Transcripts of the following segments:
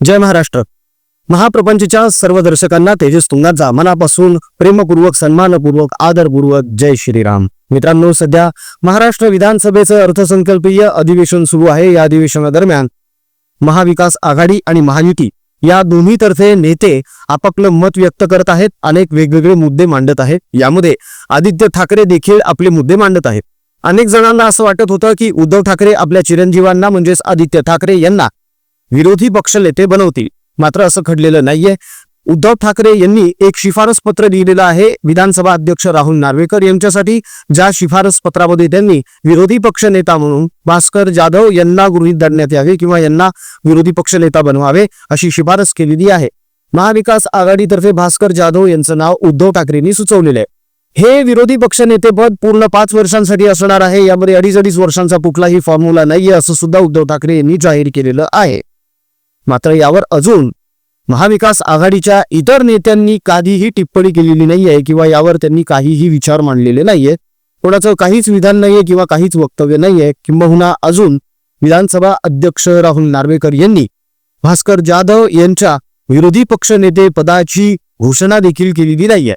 जय महाराष्ट्र. महाप्रपंचच्या सर्व दर्शकांना तेजस तुंगाचा मनापासून प्रेमपूर्वक सन्मानपूर्वक आदरपूर्वक जय श्रीराम. मित्रांनो सध्या महाराष्ट्र विधानसभेचं अर्थसंकल्पीय अधिवेशन सुरू आहे. या अधिवेशनादरम्यान महाविकास आघाडी आणि महायुती या दोन्ही तर्फे नेते आपापलं मत व्यक्त करत आहेत. अनेक वेगवेगळे मुद्दे मांडत आहेत. यामध्ये आदित्य ठाकरे देखील आपले मुद्दे मांडत आहेत. अनेक जणांना असं वाटत होतं की उद्धव ठाकरे आपल्या चिरंजीवांना म्हणजेच आदित्य ठाकरे यांना विरोधी पक्ष नेते बनवतील. मात्र असं घडलेलं नाहीये. उद्धव ठाकरे यांनी एक शिफारस पत्र लिहिलेलं आहे. विधानसभा अध्यक्ष राहुल नार्वेकर यांच्यासाठी ज्या शिफारस पत्रामध्ये त्यांनी विरोधी पक्ष नेता म्हणून भास्कर जाधव यांना गृहीत धरण्यात यावे किंवा यांना विरोधी पक्ष नेता बनवावे अशी शिफारस केलेली आहे. महाविकास आघाडीतर्फे भास्कर जाधव यांचं नाव उद्धव ठाकरेंनी सुचवलेलं आहे. हे विरोधी पक्ष नेतेपद पूर्ण पाच वर्षांसाठी असणार आहे. यामध्ये अडीच अडीच वर्षांचा कुठलाही फॉर्म्युला नाहीये असं सुद्धा उद्धव ठाकरे यांनी जाहीर केलेलं आहे. मात्र यावर अजून महाविकास आघाडीच्या इतर नेत्यांनी काहीही टिप्पणी केलेली नाहीये किंवा यावर त्यांनी काहीही विचार मांडलेले नाहीये. कोणाचं काहीच विधान नाहीये किंवा काहीच वक्तव्य नाहीये. किंबहुना अजून विधानसभा अध्यक्ष राहुल नार्वेकर यांनी भास्कर जाधव यांच्या विरोधी पक्ष नेते पदाची घोषणा देखील केलेली नाहीये.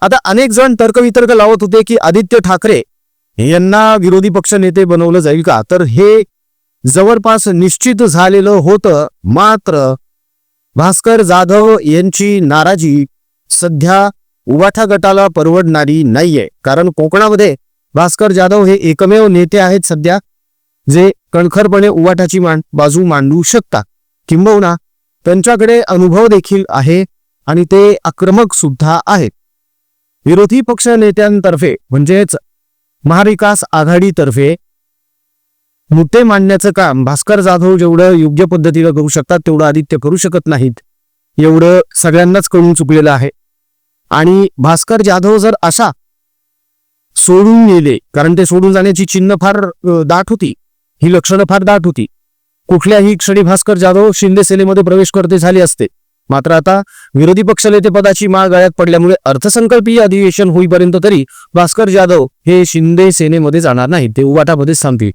आता अनेक जण तर्कवितर्क लावत होते की आदित्य ठाकरे यांना विरोधी पक्ष नेते बनवलं जाईल का? तर हे जवळपास निश्चित झालेलं होतं. मात्र भास्कर जाधव यांची नाराजी सध्या उवाठा गटाला परवडणारी नाहीये. कारण कोकणामध्ये भास्कर जाधव हे एकमेव नेते आहेत सध्या जे कणखरपणे उवाठाची मान बाजू मांडू शकतात. किंबहुना त्यांच्याकडे अनुभव देखील आहे आणि ते आक्रमक सुद्धा आहेत. विरोधी पक्ष नेत्यांतर्फे म्हणजेच महाविकास आघाडीतर्फे मुद्दे मांडण्याचं काम भास्कर जाधव जेवढं योग्य पद्धतीनं करू शकतात तेवढं आदित्य करू शकत नाहीत. एवढं सगळ्यांनाच कळून चुकलेलं आहे. आणि भास्कर जाधव जर असा सोडून गेले कारण ते सोडून जाण्याची चिन्ह फार दाट होती. ही लक्षणं फार दाट होती. कुठल्याही क्षणी भास्कर जाधव शिंदे सेनेमध्ये प्रवेश करते झाले असते. मात्र आता विरोधी पक्षनेते पदाची माळ गळ्यात पडल्यामुळे अर्थसंकल्पीय अधिवेशन होईपर्यंत तरी भास्कर जाधव हे शिंदे सेनेमध्ये जाणार नाहीत. ते उवाटामध्येच थांबतील.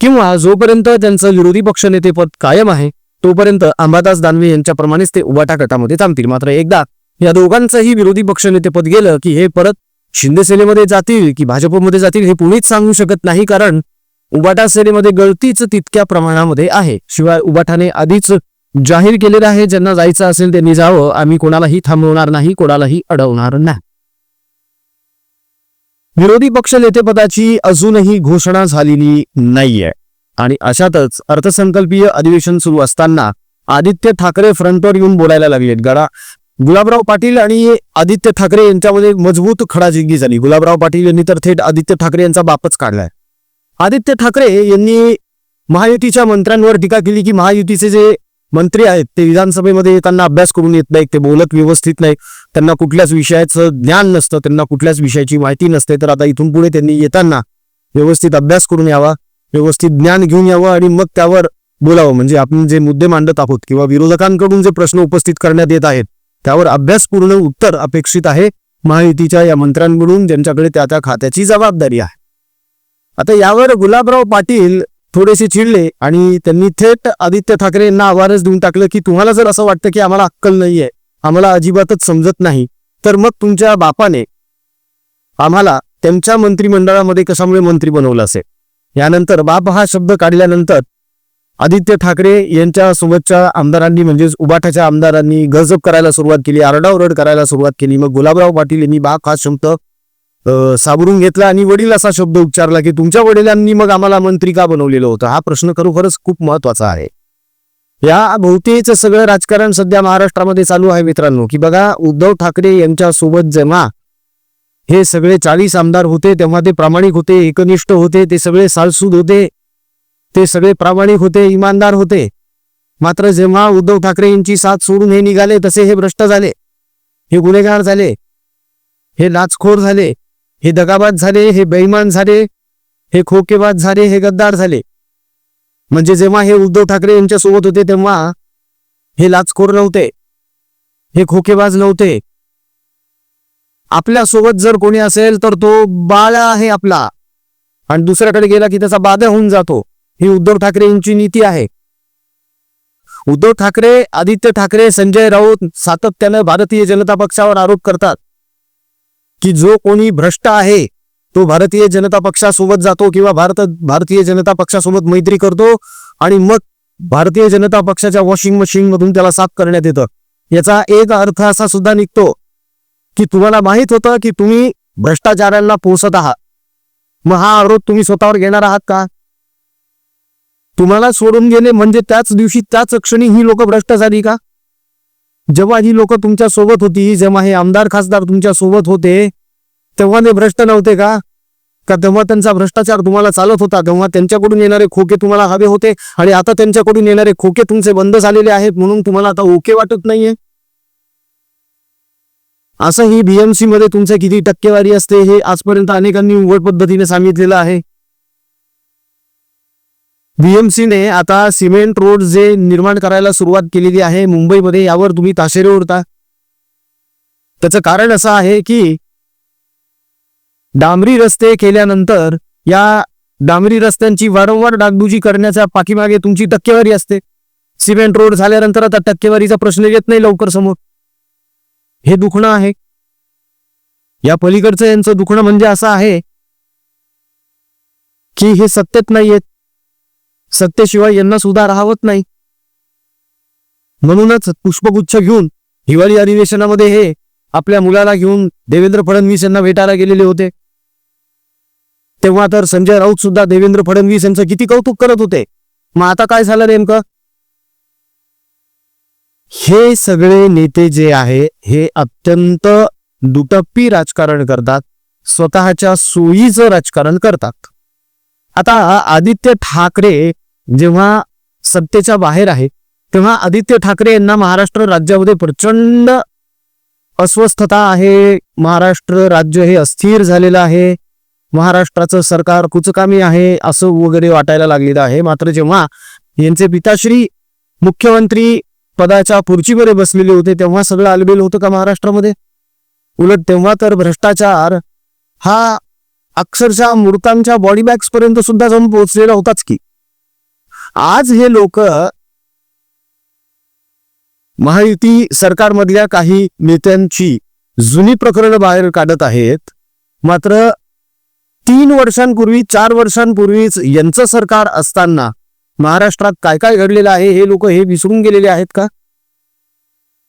किंवा जोपर्यंत त्यांचं विरोधी पक्षनेतेपद कायम आहे तोपर्यंत अंबादास दानवे यांच्याप्रमाणेच ते उबाटा गटामध्ये थांबतील. मात्र एकदा या दोघांचंही विरोधी पक्षनेतेपद गेलं की हे परत शिंदे सेनेमध्ये जातील की भाजपमध्ये जातील हे कुणीच सांगू शकत नाही कारण उबाटा सेनेमध्ये गळतीच तितक्या प्रमाणामध्ये आहे. शिवाय उबाठाने आधीच जाहीर केलेलं आहे ज्यांना जायचं असेल त्यांनी जावं. आम्ही कोणालाही थांबवणार नाही कोणालाही अडवणार नाही. विरोधी पक्ष नेतेपदाची अजूनही घोषणा झालेली नाहीये. आणि अशातच अर्थसंकल्पीय अधिवेशन सुरू असताना आदित्य ठाकरे फ्रंटवर येऊन बोलायला लागलेत. गडा गुलाबराव पाटील आणि आदित्य ठाकरे यांच्यामध्ये मजबूत खडाजिंगी झाली. गुलाबराव पाटील यांनी तर थेट आदित्य ठाकरे यांचा बापच काढलाय. आदित्य ठाकरे यांनी महायुतीच्या मंत्र्यांवर टीका केली की महायुतीचे जे मंत्री आहेत ते विधानसभेमध्ये येताना अभ्यास करून येत नाहीत ते बोलत व्यवस्थित नाही त्यांना कुठल्याच विषयाचं ज्ञान नसतं त्यांना कुठल्याच विषयाची माहिती नसते. तर आता इथून पुढे त्यांनी येताना व्यवस्थित अभ्यास करून यावा व्यवस्थित ज्ञान घेऊन यावं आणि मग त्यावर बोलावं. म्हणजे आपण जे मुद्दे मांडत आहोत किंवा विरोधकांकडून जे प्रश्न उपस्थित करण्यात येत आहेत त्यावर अभ्यासपूर्ण उत्तर अपेक्षित आहे. महायुतीच्या या मंत्र्यांकडून ज्यांच्याकडे त्या त्या खात्याची जबाबदारी आहे. आता यावर गुलाबराव पाटील थोडेसे चिडले आणि त्यांनी थेट आदित्य ठाकरे यांना आव्हानच देऊन टाकलं की तुम्हाला जर असं वाटतं की आम्हाला अक्कल नाहीये आम्हाला अजिबातच समजत नाही तर मग तुमच्या बापाने आम्हाला त्यांच्या मंत्रिमंडळामध्ये कशामुळे मंत्री बनवलं असेल? यानंतर बाप हा शब्द काढल्यानंतर आदित्य ठाकरे यांच्या सोबतच्या आमदारांनी म्हणजेच उबाठाच्या आमदारांनी गजब करायला सुरुवात केली आरडाओरड करायला सुरुवात केली. मग गुलाबराव पाटील यांनी बाप हा शब्द साबरून घेतला आणि वडील असा शब्द उच्चारला की तुमच्या वडिलांनी मग आम्हाला मंत्री का बनवलेलं होतं? हा प्रश्न खरोखरच खूप महत्त्वाचा आहे. या भोवतीच सगळं राजकारण सध्या महाराष्ट्रामध्ये चालू आहे मित्रांनो. की बघा उद्धव ठाकरे यांच्या सोबत जेव्हा हे सगळे चाळीस आमदार होते तेव्हा ते प्रामाणिक होते एकनिष्ठ होते ते सगळे सालसूद होते ते सगळे प्रामाणिक होते इमानदार होते. मात्र जेव्हा उद्धव ठाकरे यांची साथ सोडून हे निघाले तसे हे भ्रष्ट झाले. हे गुन्हेगार झाले. हे लाचखोर झाले. हे दगाबाज झाले हे बेईमान झाले हे खोकेबाज झाले हे गद्दार झाले. म्हणजे जेव्हा हे उद्धव ठाकरे यांच्या सोबत होते तेव्हा हे लाचखोर नव्हते हे खोकेबाज नव्हते. आपल्यासोबत जर कोणी असेल तर तो बाळा आहे आपला. आणि दुसऱ्याकडे गेला की त्याचा बाधा होऊन जातो. ही उद्धव ठाकरे यांची नीती आहे. उद्धव ठाकरे आदित्य ठाकरे संजय राऊत सातत्यानं भारतीय जनता पक्षावर आरोप करतात. की जो कोणी भ्रष्ट आहे तो भारतीय जनता पक्षासोबत जातो किंवा भारत भारतीय जनता पक्षासोबत मैत्री करतो आणि मग भारतीय जनता पक्षाच्या वॉशिंग मशीन मधून त्याला साफ करण्यात येतं. याचा एक अर्थ असा सुद्धा निघतो की तुम्हाला माहीत होतं की तुम्ही भ्रष्टाचारांना पोसत आहात. मग हा आरोप तुम्ही स्वतःवर घेणार आहात का? तुम्हाला सोडून गेले म्हणजे त्याच दिवशी त्याच क्षणी ही लोक भ्रष्ट झाली का? जेव्हा ही लोक तुमच्यासोबत होती जेव्हा हे आमदार खासदार तुमच्यासोबत होते तेव्हा ते भ्रष्ट नव्हते का? का तेव्हा त्यांचा भ्रष्टाचार तुम्हाला चालत होता? तेव्हा त्यांच्याकडून येणारे खोके तुम्हाला हवे होते? आणि आता त्यांच्याकडून येणारे खोके तुमचे बंद झालेले आहेत म्हणून तुम्हाला आता ओके वाटत नाहीये? असं ही बीएमसी मध्ये तुमचे किती टक्केवारी असते हे आजपर्यंत अनेकांनी उघड पद्धतीने सांगितलेलं आहे. बीएमसीने ने आता सिमेंट रोड जे निर्माण करायला सुरुवात केलेली आहे मुंबईमध्ये यावर तुम्ही ताशेरे ओढता. त्याचं कारण असं आहे की डांबरी रस्ते केल्यानंतर या डांबरी रस्त्यांची वारंवार डागडुजी करण्याच्या पाठीमागे तुमची टक्केवारी असते. सिमेंट रोड झाल्यानंतर आता टक्केवारीचा प्रश्न येत नाही लवकर समोर. हे दुखणं आहे. या पलीकडचं यांचं दुखणं म्हणजे असं आहे की हे सत्तेत नाहीयेत. सत्तेशिवाय यांना सुद्धा राहवत नाही. म्हणूनच पुष्पगुच्छ घेऊन हिवाळी अधिवेशनामध्ये हे आपल्या मुलाला घेऊन देवेंद्र फडणवीस यांना भेटायला गेलेले होते. तेव्हा तर संजय राऊत सुद्धा देवेंद्र फडणवीस यांचं किती कौतुक करत होते. मग आता काय झालं नेमकं? हे सगळे नेते जे आहे हे अत्यंत दुटप्पी राजकारण करतात. स्वतःच्या सोयीचं राजकारण करतात. आता आदित्य ठाकरे जेव्हा सत्तेच्या बाहेर आहे तेव्हा आदित्य ठाकरे यांना महाराष्ट्र राज्यामध्ये प्रचंड अस्वस्थता आहे. महाराष्ट्र राज्य हे अस्थिर झालेलं आहे. महाराष्ट्राचं सरकार कुचकामी आहे असं वगैरे वाटायला लागलेलं आहे. मात्र जेव्हा यांचे पिताश्री मुख्यमंत्री पदाच्या खुर्चीमध्ये बसलेले होते तेव्हा सगळं आलबेल होतं का महाराष्ट्रामध्ये? उलट तेव्हा तर भ्रष्टाचार हा अक्षरशः मूर्तांच्या बॉडी बॅग्स पर्यंत सुद्धा जाऊन पोहोचलेला होताच की. आज हे लोक महायुती सरकारमधल्या काही नेत्यांची जुनी प्रकरणं बाहेर काढत आहेत. मात्र तीन वर्षांपूर्वी चार वर्षांपूर्वीच यांचं सरकार असताना महाराष्ट्रात काय काय घडलेलं आहे हे लोक हे विसरून गेलेले आहेत का?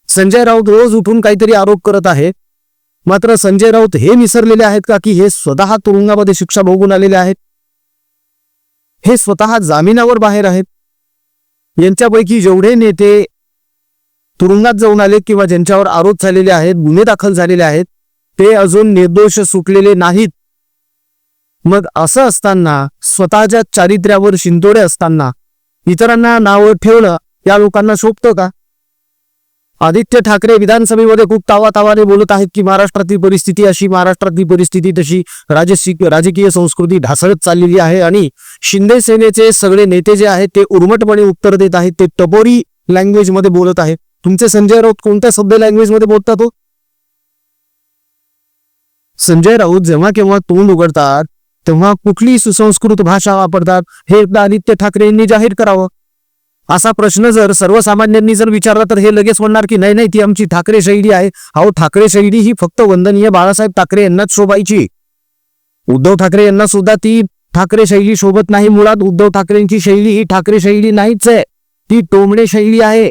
संजय राऊत रोज उठून काहीतरी आरोप करत आहेत मात्र संजय राऊत हे विसरलेले आहेत का की हे स्वतः तुरुंगामध्ये शिक्षा भोगून आलेले आहेत? हे स्वतः जामिनावर बाहेर आहेत. यांच्यापैकी जेवढे नेते तुरुंगात जाऊन आले किंवा ज्यांच्यावर आरोप झालेले आहेत गुन्हे दाखल झालेले आहेत ते अजून निर्दोष सुटलेले नाहीत. मग असं असताना स्वतःच्या चारित्र्यावर शिंतोडे असताना इतरांना नावं ठेवणं या लोकांना शोभतं का? आदित्य ठाकरे विधानसभेमध्ये खूप तावातावाने बोलत आहेत की महाराष्ट्रातली परिस्थिती अशी महाराष्ट्रातली परिस्थिती तशी राजकीय राजकीय संस्कृती ढासळत चाललेली आहे आणि शिंदे सेनेचे सगळे नेते जे आहेत ते उर्मटपणे उत्तर देत आहेत ते टपोरी लँग्वेजमध्ये बोलत आहेत. तुमचे संजय राऊत कोणत्या सभ्य लँग्वेजमध्ये बोलता बोलतात हो? संजय राऊत जेव्हा केव्हा तोंड उघडतात तेव्हा कुठली सुसंस्कृत भाषा वापरतात हे एकदा आदित्य ठाकरे यांनी जाहीर करावं. असा प्रश्न जर सर्वसामान्यांनी जर विचारला तर हे लगेच म्हणणार की नाही नाही ती आमची ठाकरे शैली आहे. अहो ठाकरे शैली ही फक्त वंदनीय बाळासाहेब ठाकरे यांनाच शोभायची. उद्धव ठाकरे यांना सुद्धा ती ठाकरे शैली शोभत नाही मुळात. उद्धव ठाकरेंची शैली ही ठाकरे शैली नाहीच आहे. ती टोमणे शैली आहे.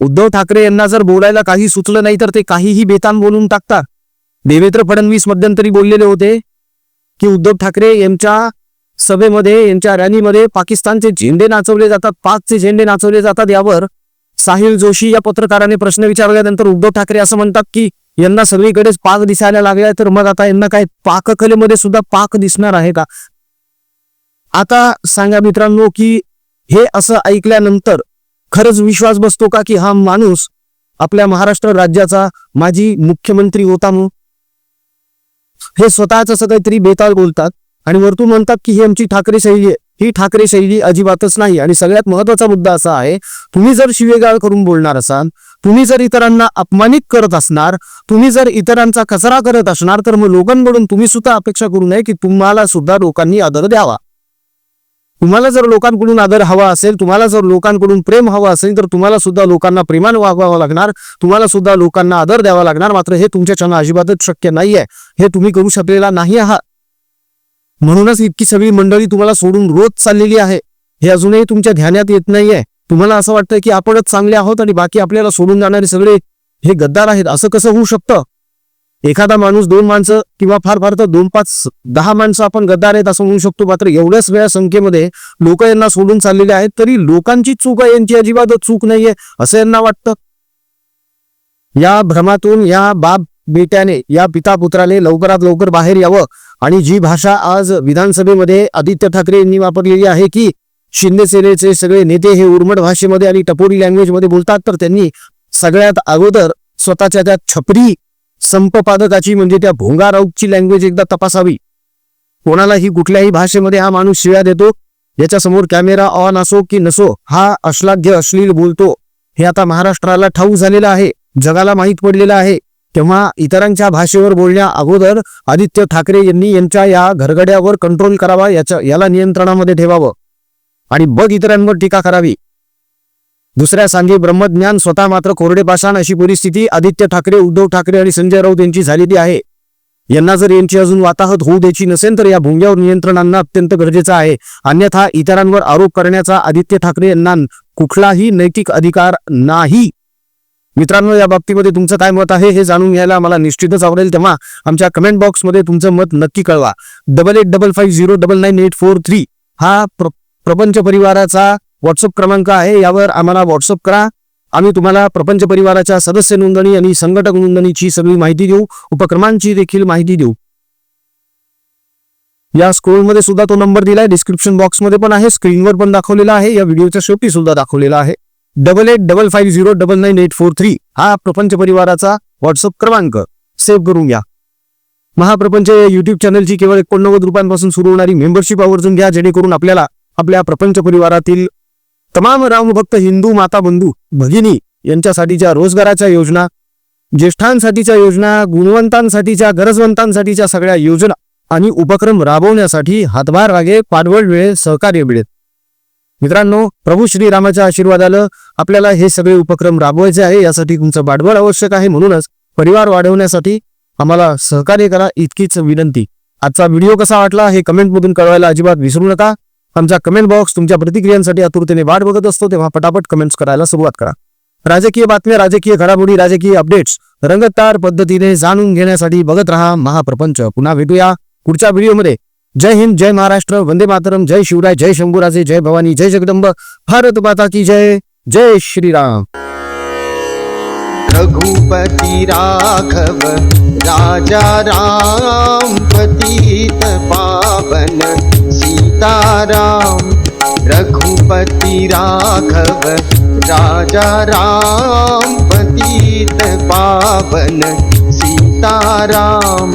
उद्धव ठाकरे यांना जर बोलायला काही सुचलं नाही तर ते काहीही बेतान बोलून टाकतात. देवेंद्र फडणवीस मध्यंतरी बोललेले होते की उद्धव ठाकरे यांच्या सभेमध्ये यांच्या रॅलीमध्ये पाकिस्तानचे झेंडे नाचवले जातात पाचचे झेंडे नाचवले जातात. यावर साहिल जोशी या पत्रकाराने प्रश्न विचारल्यानंतर उद्धव ठाकरे असं म्हणतात की यांना सगळीकडेच पाक दिसायला लागलाय तर मग आता यांना काय पाककलेमध्ये सुद्धा पाक दिसणार आहे का? आता सांगा मित्रांनो की हे असं ऐकल्यानंतर खरंच विश्वास बसतो का की हा माणूस आपल्या महाराष्ट्र राज्याचा माजी मुख्यमंत्री होता म्हणून? हे स्वतःच असं काहीतरी बेताल बोलतात. आणि वरतून म्हणतात की ही आमची ठाकरे शैली आहे. ही ठाकरे शैली अजिबातच नाही. आणि सगळ्यात महत्त्वाचा मुद्दा असा आहे तुम्ही जर शिवेगाळ करून बोलणार असाल तुम्ही जर इतरांना अपमानित करत असणार तुम्ही जर इतरांचा कचरा करत असणार तर मग लोकांकडून तुम्ही सुद्धा अपेक्षा करू नये की तुम्हाला सुद्धा लोकांनी आदर द्यावा. तुम्हाला जर लोकांकडून आदर हवा असेल तुम्हाला जर लोकांकडून प्रेम हवं असेल तर तुम्हाला सुद्धा लोकांना प्रेमाने वागवावं लागणार तुम्हाला सुद्धा लोकांना आदर द्यावा लागणार. मात्र हे तुमच्याच्यानं अजिबातच शक्य नाहीये. हे तुम्ही करू शकलेला नाही आहात. म्हणूनच इतकी सगळी मंडळी तुम्हाला सोडून रोज चाललेली आहे. हे अजूनही तुमच्या ध्यानात येत नाहीये. तुम्हाला असं वाटतं की आपणच चांगले आहोत आणि बाकी आपल्याला सोडून जाणारे सगळे हे गद्दार आहेत. असं कसं होऊ शकतं? एखादा माणूस दोन माणसं किंवा फार फार तर दोन पाच दहा माणसं आपण गद्दार आहेत असं म्हणू शकतो. मात्र एवढ्याच वेळा संख्येमध्ये लोक यांना सोडून चाललेले आहेत तरी लोकांची चूक आहे यांची अजिबात चूक नाहीये असं यांना वाटतं? या भ्रमातून या बाप बेट्याने या पिता पुत्राने लवकरात लवकर बाहेर यावं. आणि जी भाषा आज विधानसभेमध्ये आदित्य ठाकरे यांनी वापरलेली आहे की शिंदे सेनेचे सगळे नेते हे उर्मट भाषेमध्ये आणि टपोरी लँग्वेजमध्ये बोलतात तर त्यांनी सगळ्यात अगोदर स्वतःच्या त्या छपरी संपपादकाची म्हणजे त्या भोंगा राऊतची लँग्वेज एकदा तपासावी. कोणालाही कुठल्याही भाषेमध्ये हा माणूस शिव्या देतो याच्यासमोर कॅमेरा ऑन असो की नसो हा अश्लाघ्य अश्लील बोलतो. हे आता महाराष्ट्राला ठाऊक झालेलं आहे जगाला माहीत पडलेलं आहे. तेव्हा इतरांच्या भाषेवर बोलण्या अगोदर आदित्य ठाकरे यांनी यांच्या या घरगड्यावर कंट्रोल करावा याच्या याला नियंत्रणामध्ये ठेवावं. आणि बघ इतरांवर टीका करावी. दुसऱ्या सांगे ब्रह्मज्ञान स्वतः मात्र कोरडे पाषाण अशी परिस्थिती आदित्य ठाकरे उद्धव ठाकरे आणि संजय राऊत यांची झालेली आहे. यांना जर यांची अजून वाताहत होऊ द्यायची नसेल तर या भुंग्यावर नियंत्रण आणणं अत्यंत गरजेचं आहे. अन्यथा इतरांवर आरोप करण्याचा आदित्य ठाकरे यांना कुठलाही नैतिक अधिकार नाही. मित्रांनो या बाबतीमध्ये तुमचं काय मत आहे हे जाणून घ्यायला मला निश्चितच आवडेल. तेव्हा आमच्या कमेंट बॉक्समध्ये तुमचं मत नक्की कळवा. Double eight double five zero double nine eight four three हा प्र प्रपंच परिवाराचा व्हॉट्सअप क्रमांक आहे. यावर आम्हाला व्हॉट्सअप करा. आम्ही तुम्हाला प्रपंच परिवाराच्या सदस्य नोंदणी आणि संघटक नोंदणीची सगळी माहिती देऊ. उपक्रमांची देखील माहिती देऊ. या स्क्रोलमध्ये सुद्धा तो नंबर दिलाय. डिस्क्रिप्शन बॉक्समध्ये पण आहे. स्क्रीनवर पण दाखवलेला आहे. या व्हिडिओच्या शेवटी सुद्धा दाखवलेला आहे. Double eight double five zero double nine eight four three हा प्रपंच परिवाराचा व्हॉट्सअप क्रमांक. सेव्ह करून घ्या. महाप्रपंच या युट्यूब चॅनलची केवळ एकोणनव्वद रुपयांपासून सुरू होणारी मेंबरशिप आवर्जून घ्या जेणेकरून आपल्याला आपल्या प्रपंच परिवारातील तमाम रामभक्त हिंदू माता बंधू भगिनी यांच्यासाठीच्या रोजगाराच्या योजना ज्येष्ठांसाठीच्या योजना गुणवंतांसाठीच्या गरजवंतांसाठीच्या सगळ्या योजना आणि उपक्रम राबवण्यासाठी हातभार लागे पाडवळ वेळेत सहकार्य मिळेल. मित्रांनो प्रभू श्रीरामाच्या आशीर्वादानं आपल्याला हे सगळे उपक्रम राबवायचे आहे यासाठी तुमचं पाठबळ आवश्यक आहे. म्हणूनच परिवार वाढवण्यासाठी आम्हाला सहकार्य करा इतकीच विनंती. आजचा व्हिडिओ कसा वाटला हे कमेंटमधून कळवायला अजिबात विसरू नका. आमचा कमेंट बॉक्स तुमच्या प्रतिक्रियांसाठी आतुरतेने वाट बघत असतो तेव्हा पटापट कमेंट्स करायला सुरुवात करा. राजकीय बातम्या राजकीय घडामोडी राजकीय अपडेट्स रंगतदार पद्धतीने जाणून घेण्यासाठी बघत राहा महाप्रपंच. पुन्हा भेटूया पुढच्या व्हिडिओमध्ये. जय हिंद जय महाराष्ट्र वंदे मातरम जय शिवराय जय शंभूराजे जय भवानी जय जगदंब भारत माता की जय जय श्रीराम। रघुपति राघव राजा राम पतित पावन सीताराम। रघुपति राघव राजा राम पतित पावन सीताराम।